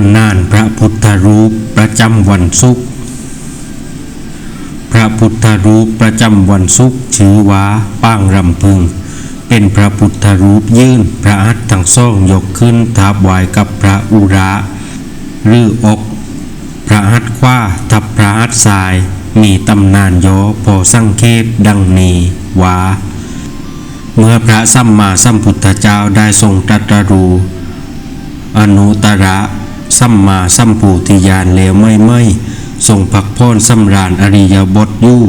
ำนานพระพุทธรูปประจำวันศุกร์พระพุทธรูปประจำวันศุกร์ชื่อว่าป้างรำพึง เป็นพระพุทธรูปยื่นพระหัตถ์ทั้งสองยกขึ้นทาบไหวกับพระอุระหรืออกพระหัตถ์ขว้าทับพระหัตถ์ซ้ายมีตำนานย่อพอสังเขปดังนี้ว่าเมื่อพระสัมมาสัมพุทธเจ้าได้ทรงตรัสรู้อนุตตระ สัมมาสัมปูติญาณแล้วไม่ไม่ทรงพักพรสำราญอริยบทอยู่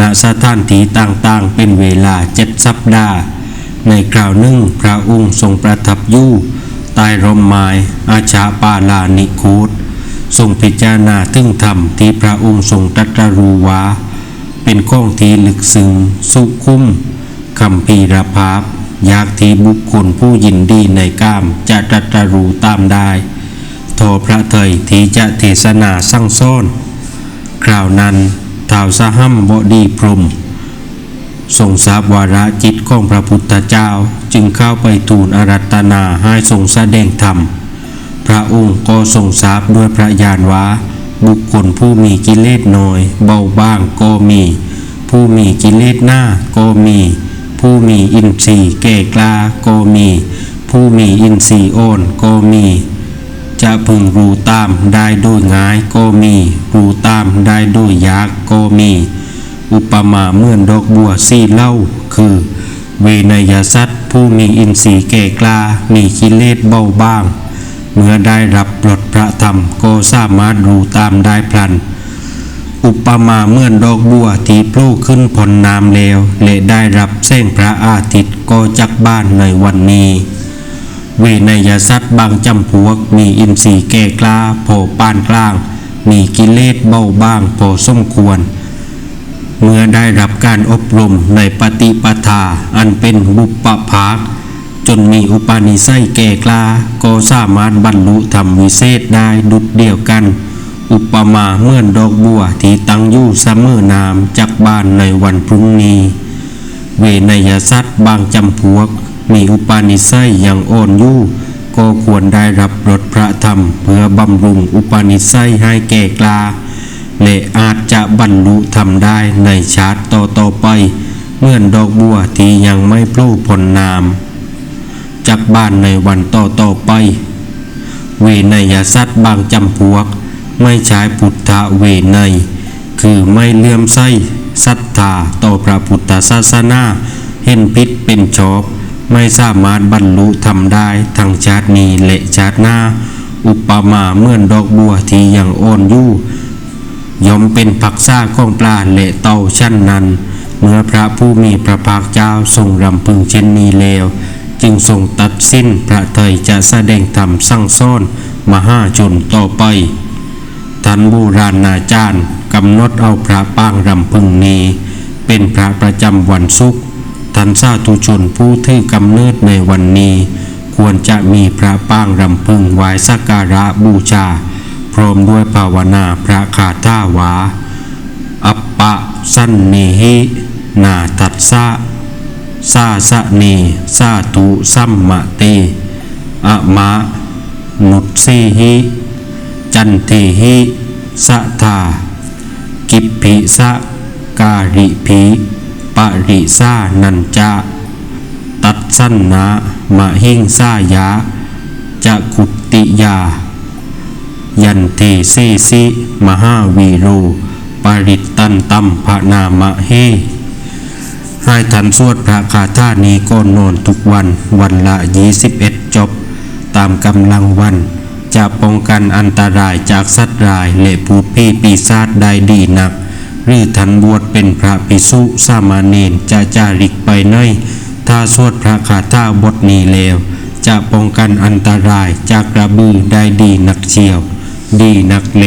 ณสถานที่ต่างๆ เป็นเวลาเจ็ดสัปดาห์ ในคราวหนึ่งพระองค์ทรงประทับอยู่ใต้ร่มไม้อาชาปาลานิคูตทรงพิจารณาถึงธรรมที่พระองค์ทรงตรัสรู้ว่าเป็นข้องที่ลึกซึ้งสุขุมคำพีรภาพ ยากที่บุคคลผู้ยินดีในกามจะตรัสรู้ตามได้ โทพระเถยที่จะเทศนาสั่งสอนคราวนั้นท้าวสหัมบดีพรมทรงทราบวาระจิตของพระพุทธเจ้าจึงเข้าไปทูลอารัตนาให้ทรงแสดงธรรม พระองค์ก็ทรงทราบด้วยพระญาณว่าบุคคลผู้มีกิเลสน้อย เบาบางก็มี ผู้มีกิเลสหน้าก็มี ผู้มีอินทรีย์แก่กล้าก็มี ผู้มีอินทรีย์อ่อนก็มี จะพึงรู้ตามได้โดยง่ายก็มี รู้ตามได้โดยยากก็มี อุปมาเหมือนดอกบัวสี่เล่าคือ เวนยสัตว์ผู้มีอินทรีย์แก่กล้ามีกิเลสเบาบาง เมื่อได้รับปลดพระธรรมก็สามารถรู้ตามได้พลัน อุปมาเหมือนดอกบัวที่โผล่ขึ้นพ้นน้ำแล้วและได้รับแสงพระอาทิตย์ก็จักบ้านในวันนี้ เวนยสัตว์บางจำพวก มีอินทรีย์แก่กล้าพอปานกลาง มีกิเลสเบาบางพอสมควร เมื่อได้รับการอบรมในปฏิปทาอันเป็นบุปภาจนมีอุปนิสัยแก่กล้าก็สามารถบรรลุธรรมวิเศษได้ดุดเดียวกัน อุปมาเหมือนดอกบัวที่ตั้งอยู่เสมอนามจากบ้านในวันพรุ่งนี้ เวนยสัตว์บางจำพวก มีอุปาณิสัยอย่างอ่อนยู่ก็ควรได้รับรสพระธรรม เพื่อบำรุงอุปาณิสัยให้แก่กลาและอาจจะบรรลุธรรมได้ในชาติต่อต่อๆไป เหมือนดอกบัวที่ยังไม่พลู่พ้นนามจากบ้านในวันต่อต่อๆไป เวนยสัตว์บางจำพวก ไม่ใช้พุทธเวไนคือไม่เลื่อมใสศรัทธาต่อพระพุทธศาสนา เห็นพิษเป็นชอบ ไม่สามารถบรรลุทำได้ทั้งชาตินี้และชาติหน้า อุปมาเหมือนดอกบัวที่ยังอ่อนอยู่ย่อมเป็นผักซ่าของปลาและเต่าชั้นนั้น เมื่อพระผู้มีพระภาคเจ้าทรงรำพึงเช่นนี้แล้วจึงทรงตัดสิ้นพระเถยจะแสดงธรรมสั่งสอนมหาชนต่อไป ท่านบูราณาจารย์กำหนดเอาพระปางรำพึงนี้ เป็นพระประจำวันศุกร์ ท่านสาธุชนผู้ถือกำเนิดในวันนี้ ควรจะมีพระปางรำพึงไหว้สักการะบูชา พร้อมด้วยภาวนาพระคาถาวา อัปปะสันนิหินาทัสสะซาสะเนสาตุสัมมะเตอะมะ นุตสิหิ จันเทหิสะทากิปภิสะการิภิ ริสานันจะตัดสันนะมะหิงสายะจะกุติยา ยันเทเซสิมหาวีโร ปริตตันตัมภนามะเฮให้ทันสวดพระคาถานี้ก่อนอนทุกวันวันละ21จบ ตามกำลังวัน จะป้องกันอันตรายจากสัตว์ร้ายและผู้พี่ปีศาจได้ดีนัก รือทันบวชเป็นพระภิกษุสามเณรจะจาริกไปในถ้าสวดพระคาถาบทนี้แล้ว จะป้องกันอันตรายจากกระบือได้ดีนักเชียว ดีนักเล